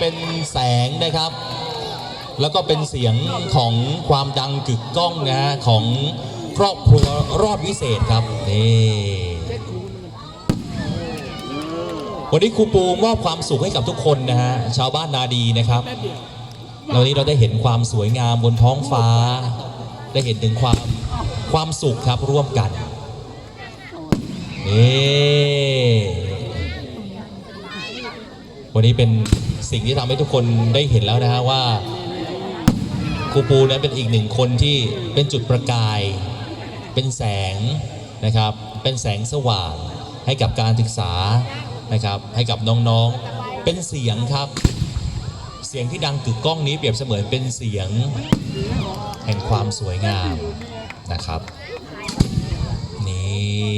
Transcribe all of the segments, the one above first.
เป็นแสงนะครับ แล้วก็เป็นเสียงของความดังกึกก้องนะฮะของครอบครัวรอดวิเศษครับนี่วันนี้ครูปูมอบความสุขให้กับทุกคนนะฮะชาวบ้านนาดีนะครับวันนี้เราได้เห็นความสวยงามบนท้องฟ้า ได้เห็นถึงความความสุขครับร่วมกันนี่ วันนี้เป็นสิ่งที่ทำให้ทุกคนได้เห็นแล้วนะฮะว่าครูปูนั้นเป็นอีกหนึ่งคนที่เป็นจุดประกาย เป็นแสงนะครับ เป็นแสงสว่างให้กับการศึกษานะครับ ให้กับน้องๆ เป็นเสียงครับ เสียงที่ดังกึกก้องนี้เปรียบเสมือนเป็นเสียงแห่งความสวยงามนะครับ นี่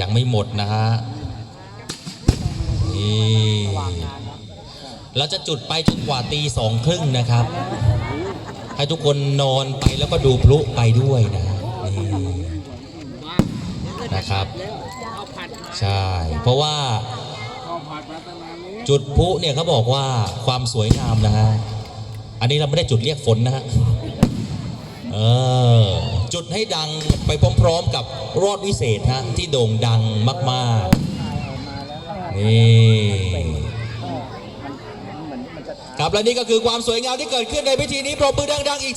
ยังไม่หมดนะฮะนี่เราจะจุดไปจนกว่าตีสองครึ่งนะครับ ให้ทุกคนนอนไปแล้วก็ดูพลุไปด้วยนะนี่นะครับใช่ เพราะว่าจุดพลุเนี่ยเขาบอกว่าความสวยงามนะฮะ อันนี้เราไม่ได้จุดเรียกฝนนะฮะ เออ จุดให้ดังไปพร้อมๆกับรอดวิเศษฮะที่โด่งดังมากๆนี่ครับและนี่ก็คือความสวยงามที่เกิดขึ้นในพิธีนี้ปรบมือดังๆอีก